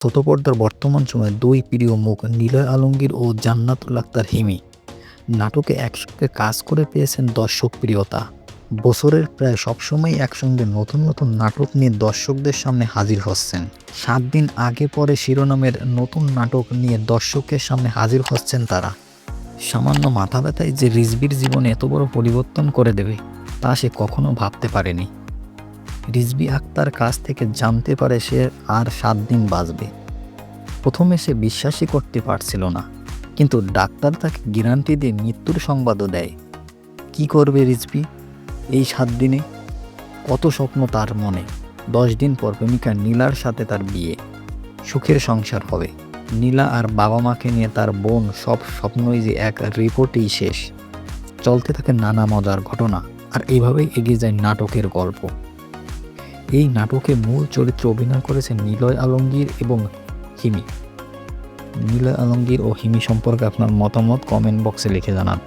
ছোট পর্দার বর্তমান সময়ে দুই প্রিয় মুখ নিলয় আলমগীর ও জান্নাতুল আক্তার হিমি। নাটকে একসঙ্গে কাজ করে পেয়েছেন দর্শক প্রিয়তা। বছরের প্রায় সবসময় একসঙ্গে নতুন নতুন নাটক নিয়ে দর্শকদের সামনে হাজির হচ্ছেন। সাত দিন আগে পরে শিরোনামের নতুন নাটক নিয়ে দর্শকের সামনে হাজির হচ্ছেন তারা। সামান্য মাথা ব্যথায় যে রিজবির জীবনে এত বড় পরিবর্তন করে দেবে, তা সে কখনো ভাবতে পারেনি। রিজবি আক্তার কাছ থেকে জানতে পারে সে আর সাত দিন বাঁচবে। প্রথমে সে বিশ্বাসই করতে পারছিল না, কিন্তু ডাক্তার তাকে গ্যারান্টি দিয়ে মৃত্যুর সংবাদও দেয়। কি করবে রিজবি এই সাত দিনে? কত স্বপ্ন তার মনে। দশ দিন পর প্রেমিকা নীলার সাথে তার বিয়ে। সুখের সংসার হবে। নীলা আর বাবা মাকে নিয়ে তার বোন সব স্বপ্নই যে এক রিপোর্টেই শেষ। চলতে থাকে নানা মজার ঘটনা, আর এইভাবেই এগিয়ে যায় নাটকের গল্প। এই নাটকে মূল চরিত্রে অভিনয় করেছেন নিলয় আলমগীর এবং হিমি। নিলয় আলমগীর ও হিমি সম্পর্কে আপনার মতামত কমেন্ট বক্সে লিখে জানান।